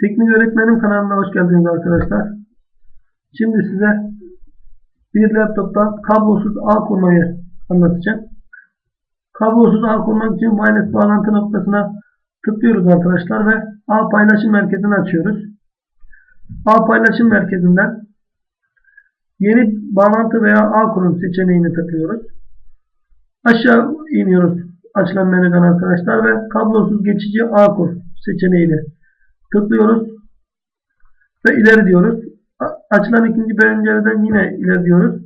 Teknik Öğretmenim kanalına hoş geldiniz arkadaşlar. Şimdi size bir laptoptan kablosuz ağ kurmayı anlatacağım. Kablosuz ağ kurmak için wireless bağlantı noktasına tıklıyoruz arkadaşlar ve ağ paylaşım merkezini açıyoruz. Ağ paylaşım merkezinden yeni bağlantı veya ağ kurum seçeneğini tıklıyoruz. Aşağı iniyoruz açılan menüden arkadaşlar ve kablosuz geçici ağ kur seçeneğini tıklıyoruz ve ileri diyoruz. Açılan ikinci pencereden yine ileri diyoruz.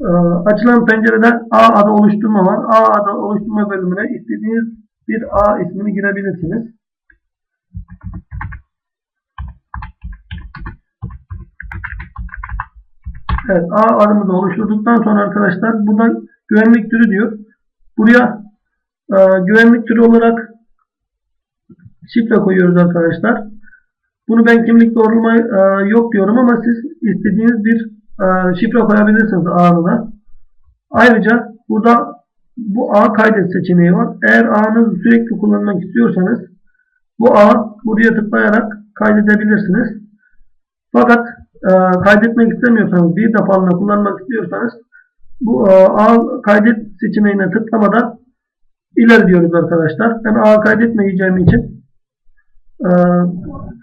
Ee, Açılan pencerede A adı oluşturma var. A adı oluşturma bölümüne istediğiniz bir A ismini girebilirsiniz. Evet A adımızı oluşturduktan sonra arkadaşlar burada güvenlik türü diyor. Buraya e, güvenlik türü olarak şifre koyuyoruz arkadaşlar. Bunu ben kimlik doğrulama e, yok diyorum ama siz istediğiniz bir e, şifre koyabilirsiniz ağına. Ayrıca burada bu ağ kaydet seçeneği var. Eğer ağınızı sürekli kullanmak istiyorsanız bu ağı buraya tıklayarak kaydedebilirsiniz. Fakat e, kaydetmek istemiyorsanız bir defalığına kullanmak istiyorsanız bu e, ağ kaydet seçeneğine tıklamadan ileri diyoruz arkadaşlar. Ben ağ kaydetmeyeceğim için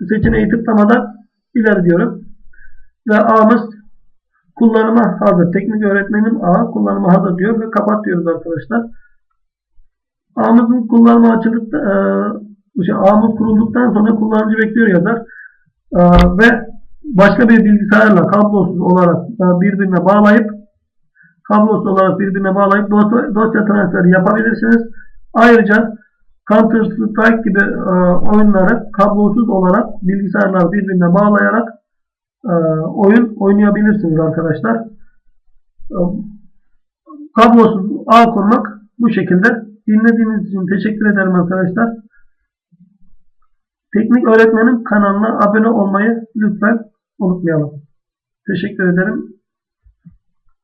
seçeneği tıklamadan ileri diyorum. Ve ağımız kullanıma hazır. Teknik öğretmenim ağ kullanıma hazır diyor ve kapat diyoruz arkadaşlar. Ağımızın kullanıma açıldık e, şey, ağımız kurulduktan sonra kullanıcı bekliyor yazar. E, ve başka bir bilgisayarla kablosuz olarak e, birbirine bağlayıp kablosuz olarak birbirine bağlayıp dosya, dosya transferi yapabilirsiniz. Ayrıca Counter Strike gibi e, oyunları kablosuz olarak bilgisayarlar birbirine bağlayarak e, oyun oynayabilirsiniz arkadaşlar. E, kablosuz ağ kurmak bu şekilde. Dinlediğiniz için teşekkür ederim arkadaşlar. Teknik öğretmenin kanalına abone olmayı lütfen unutmayalım. Teşekkür ederim.